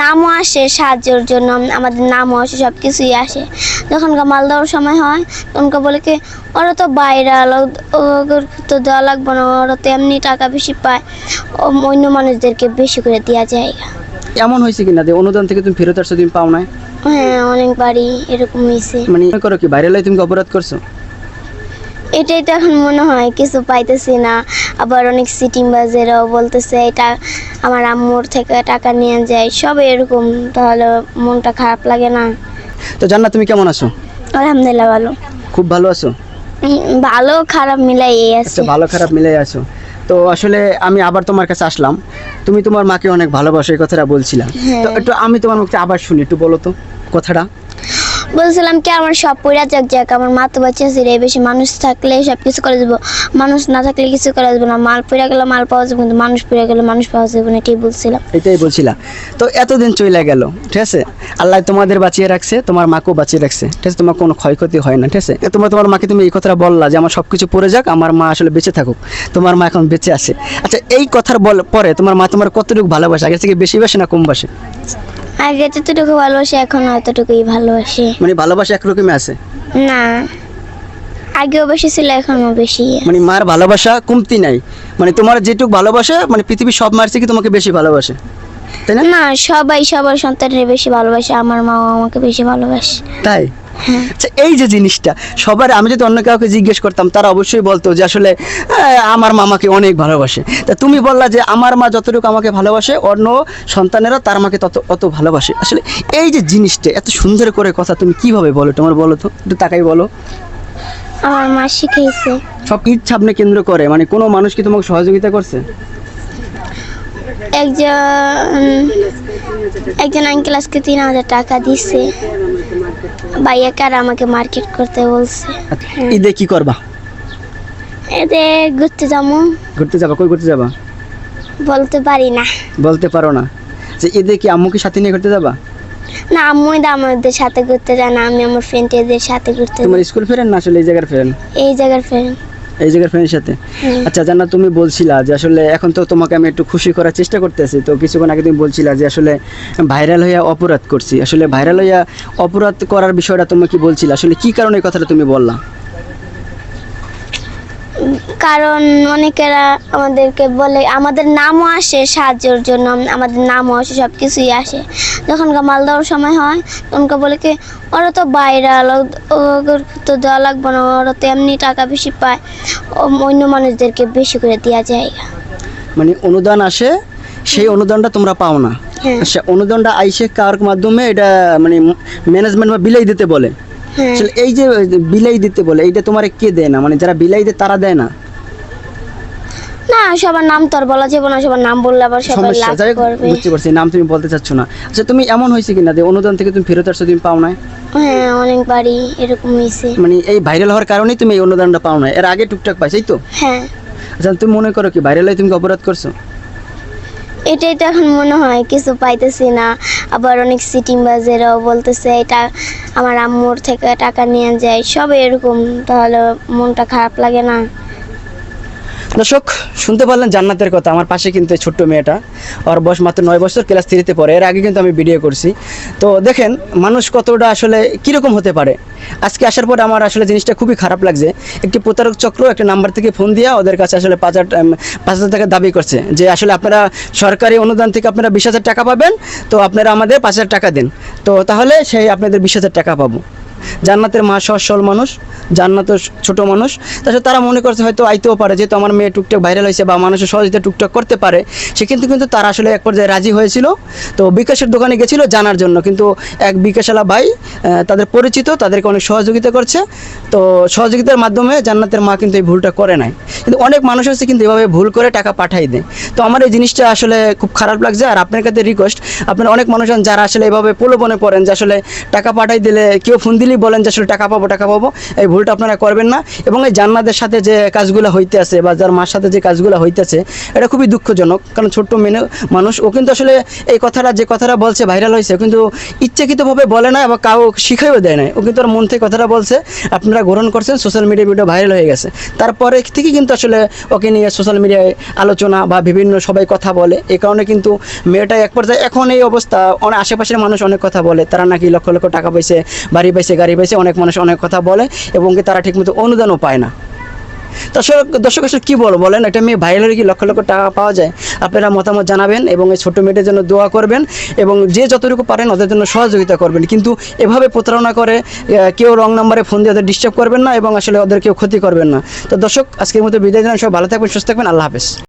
নামও আসে সাহায্যের জন্য আমাদের নামও আসে সব কিছুই আসে। যখন মাল দেওয়ার সময় হয় তখনকে বলে কি ওরা তো বাইরাল ওদের তো দেওয়া লাগবে না ওরা তো এমনি টাকা বেশি পায় ও অন্য মানুষদেরকে বেশি করে দেওয়া যায় এমন হয়েছে কিনা যে অনুদান থেকে তুমি ফেরত আসছো তুমি পাও না হ্যাঁ অনেকবারই এরকম হয়েছে। মানে করো কি বাইরে লাই তুমি অপরাধ করছ? এটাই তো এখন মনে হয় কিছু পাইতেছি না। আবার অনেক সিটিং বাজেরাও বলতেছে এটা আমার আম্মুর থেকে টাকা নিয়ে যায়। সব এরকম তাহলে মনটা খারাপ লাগে না। তো জান্নাত তুমি কেমন আছো? আলহামদুলিল্লাহ ভালো। খুব ভালো আছো? ভালো খারাপ মিলাই আছে। আচ্ছা ভালো খারাপ মিলে আছো। তো আসলে আমি আবার তোমার কাছে আসলাম। তুমি তোমার মাকে অনেক ভালোবাসো এই কথাটা বলছিলাম। হ্যাঁ। তো একটু আমি তোমার মুখে আবার শুনি একটু বলো তো কথাটা। বলছিলাম কি, আমার সব পইরা যাক যাক, আমার মা তো বাচ্চা ছিল বেশি মানুষ থাকলে সব কিছু করে দেবো মানুষ না থাকলে কিছু করে দেবো না। মাল পইরা গেলে মাল পাওয়া যাবে, কিন্তু মানুষ পইরা গেলে মানুষ পাওয়া যাবে না, এটাই বলছিলাম। এটাই বলছিলাম। তো এতদিন চলে গেল, ঠিক আছে? আল্লাহ তোমাদের বাঁচিয়ে রাখছে, তোমার মাকেও বাঁচিয়ে রাখছে, ঠিক আছে? তোমার কোনো ক্ষয়ক্ষতি হয় না, ঠিক আছে? তোমার তোমার মাকে তুমি এই কথাটা বললা যে, আমার সব কিছু পড়ে যাক, আমার মা আসলে বেঁচে থাকুক। তোমার মা এখন বেঁচে আছে। আচ্ছা এই কথার বল, পরে তোমার মা তোমার কতটুকু ভালোবাসে? আগে থেকে বেশি বাসে না কম বাসে? আগে যতটুকু ভালোবাসে এখন অতটুকুই ভালোবাসে। মানে ভালোবাসা একরকমই আছে? না। আগেও বেশি ছিল এখনও বেশি। মানে মার ভালোবাসা কমতি নাই। মানে তোমার যেটুকু ভালোবাসা মানে পৃথিবীর সব মার থেকে তোমাকে বেশি ভালোবাসে? তাই না? না সবাই সবার সন্তানের বেশি ভালোবাসে আমার মাও আমাকে বেশি ভালোবাসে। তাই? আচ্ছা এই যে জিনিসটা সবার আমি যদি অন্য কাউকে জিজ্ঞেস করতাম তারা অবশ্যই বলতো যে আসলে আমার মামাকে অনেক ভালোবাসে। তা তুমি বললা যে আমার মা যতটুকু আমাকে ভালোবাসে অন্য সন্তানেরা তার মাকে তত অত ভালোবাসে। আসলে এই যে জিনিসটা এত সুন্দর করে কথা তুমি কীভাবে বলো? তোমার বলো তো একটু তাকাই বলো। আমার মা শিখাইছে। সব ইচ্ছা আপনি কেন্দ্র করে? মানে কোনো মানুষ কি তোমাকে সহযোগিতা করছে? একজন একজন আঙ্কেল আজকে তিন হাজার টাকা দিচ্ছে ভাইয়াকে আর আমাকে মার্কেট করতে বলছে। আচ্ছা, ঈদে কি করবা? ঈদে ঘুরতে যাব। ঘুরতে যাবা? কই ঘুরতে যাবা? বলতে পারি না। বলতে পারো না। যে ঈদে কি আম্মুকে সাথে নিয়ে ঘুরতে যাবা? না আম্মু দা আমাদের সাথে ঘুরতে যায় না। আমি আমার ফ্রেন্ডদের সাথে ঘুরতে তোমার স্কুল ফ্রেন্ড না আসলে এই জায়গার ফ্রেন্ড এই জায়গার ফ্রেন্ড এই জায়গার ফ্রেন্ডের সাথে। আচ্ছা জানা তুমি বলছিলা যে আসলে এখন তো তোমাকে আমি একটু খুশি করার চেষ্টা করতেছি। তো কিছুক্ষণ আগে তুমি বলছিলা যে আসলে ভাইরাল হইয়া অপরাধ করছি। আসলে ভাইরাল হইয়া অপরাধ করার বিষয়টা তোমাকে কি বলছিলা? আসলে কি কারণে কথাটা তুমি বললা? কারণ অনেকেরা আমাদেরকে বলে আমাদের নামও আসে সাহায্যের জন্য আমাদের নামও আসে সব কিছুই আসে। যখন মাল দেওয়ার সময় হয় তখনকে বলে কি ওরা তো বাইরাল তো দেওয়া লাগবে না ওরা তো এমনি টাকা বেশি পায়। ও অন্য মানুষদেরকে বেশি করে দেওয়া যায়। মানে অনুদান আসে সেই অনুদানটা তোমরা পাও না। হ্যাঁ। আচ্ছা অনুদানটা আইসে কার মাধ্যমে? এটা মানে ম্যানেজমেন্ট বা বিলাই দিতে বলে। আসলে এই যে বিলাই দিতে বলে এইটা তোমার কে দেয় না? মানে যারা বিলাই দেয় তারা দেয় না? না সবার নাম তো আর বলা যাবে না সবার নাম বললে আবার সবাই লাভ করবে। বুঝতে পারছি নাম তুমি বলতে চাচ্ছ না। আচ্ছা তুমি এমন হয়েছে কিনা যে অনুদান থেকে তুমি ফেরত আসছো তুমি পাও না হ্যাঁ অনেকবারই এরকম হয়েছে। মানে এই ভাইরাল হওয়ার কারণেই তুমি এই অনুদানটা পাও না এর আগে টুকটাক পাইছাই তো? হ্যাঁ। আচ্ছা তুমি মনে করো কি ভাইরাল হয়ে তুমি অপরাধ করছ? এটাই তো এখন মনে হয়, কিছু পাইতেছি না। আবার অনেক সিটিং বাজেরাও বলতেছে, এটা আমার আম্মুর থেকে টাকা নিয়ে যায়। সব এরকম, তাহলে মনটা খারাপ লাগে না? দর্শক, শুনতে পারলেন জান্নাতের কথা। আমার পাশে কিন্তু ছোট্ট মেয়েটা। ওর বয়স মাত্র নয় বছর, ক্লাস থ্রিতে পড়ে। এর আগে কিন্তু আমি ভিডিও করছি। তো দেখেন, মানুষ কতটা আসলে কীরকম হতে পারে? আজকে আসার পর আমার আসলে জিনিসটা খুবই খারাপ লাগছে। একটি প্রতারক চক্র একটা নাম্বার থেকে ফোন দিয়া ওদের কাছে আসলে পাঁচ পাঁচ হাজার টাকা দাবি করছে। যে আসলে আপনারা সরকারি অনুদান থেকে আপনারা বিশ হাজার টাকা পাবেন, তো আপনারা আমাদের পাঁচ হাজার টাকা দিন। তো তাহলে সেই আপনাদের বিশ হাজার টাকা পাবো। জান্নাতের মা সরল মানুষ, জান্নাতের ছোট মানুষ। তাছাড়া তারা মনে করছে হয়তো আইতেও পারে, যেহেতু আমার মেয়ে টুকটাক ভাইরাল হয়েছে বা মানুষের সহজে টুকটাক করতে পারে সেক্ষেত্রে কিন্তু কিন্তু তারা আসলে এক পর্যায়ে রাজি হয়েছিল। তো বিকাশের দোকানে গেছিল জানার জন্য, কিন্তু এক বিকাশালা ভাই তাদের পরিচিত, তাদেরকে অনেক সহযোগিতা করছে। তো সহযোগিতার মাধ্যমে জান্নাতের মা কিন্তু এই ভুলটা করে নাই। কিন্তু অনেক মানুষ আছে কিন্তু এভাবে ভুল করে টাকা পাঠাই দেয়। তো আমার এই জিনিসটা আসলে খুব খারাপ লাগছে, আর আপনার কাছে রিকোয়েস্ট আপনার অনেক মানুষ যারা আসলে এভাবে প্রলোভনে পড়েন যে আসলে টাকা পাঠাই দিলে কেউ ফোন দিলে ইজিলি বলেন যে আসলে টাকা পাবো টাকা পাবো, এই ভুলটা আপনারা করবেন না। এবং এই জান্নাতের সাথে যে কাজগুলো হইতে আছে বা যার মার সাথে যে কাজগুলো হইতেছে, এটা খুবই দুঃখজনক। কারণ ছোট্ট মেনে মানুষ, ও কিন্তু আসলে এই কথাটা, যে কথাটা বলছে ভাইরাল হয়েছে কিন্তু ইচ্ছাকৃতভাবে বলে না বা কাউ শিখাইও দেয় না ও কিন্তু ওর মন থেকে কথাটা বলছে, আপনারা গ্রহণ করছেন সোশ্যাল মিডিয়া ভিডিও ভাইরাল হয়ে গেছে। তারপরে থেকে কিন্তু আসলে ওকে নিয়ে সোশ্যাল মিডিয়ায় আলোচনা বা বিভিন্ন সবাই কথা বলে। এই কারণে কিন্তু মেয়েটা এক পর্যায়ে, এখন এই অবস্থা অনেক আশেপাশের মানুষ অনেক কথা বলে। তারা নাকি লক্ষ লক্ষ টাকা পাইছে বাড়ি পাইছে গাড়ি পাইছে অনেক মানুষ অনেক কথা বলে এবং কি তারা ঠিকমতো অনুদানও পায় না। দর্শক দর্শক আসলে কী বলো বলেন? এটা মেয়ে ভাইরালের কি লক্ষ লক্ষ টাকা পাওয়া যায়। আপনারা মতামত জানাবেন এবং এই ছোট্ট মেয়েটার জন্য দোয়া করবেন এবং যে যতটুকু পারেন ওদের জন্য সহযোগিতা করবেন। কিন্তু এভাবে প্রতারণা করে কেউ রং নাম্বারে ফোন দিয়ে ওদের ডিস্টার্ব করবেন না এবং আসলে ওদের কেউ ক্ষতি করবেন না। তো দর্শক, আজকের মতো বিদায় জানান সব ভালো থাকবেন, সুস্থ থাকবেন। আল্লাহ হাফেজ।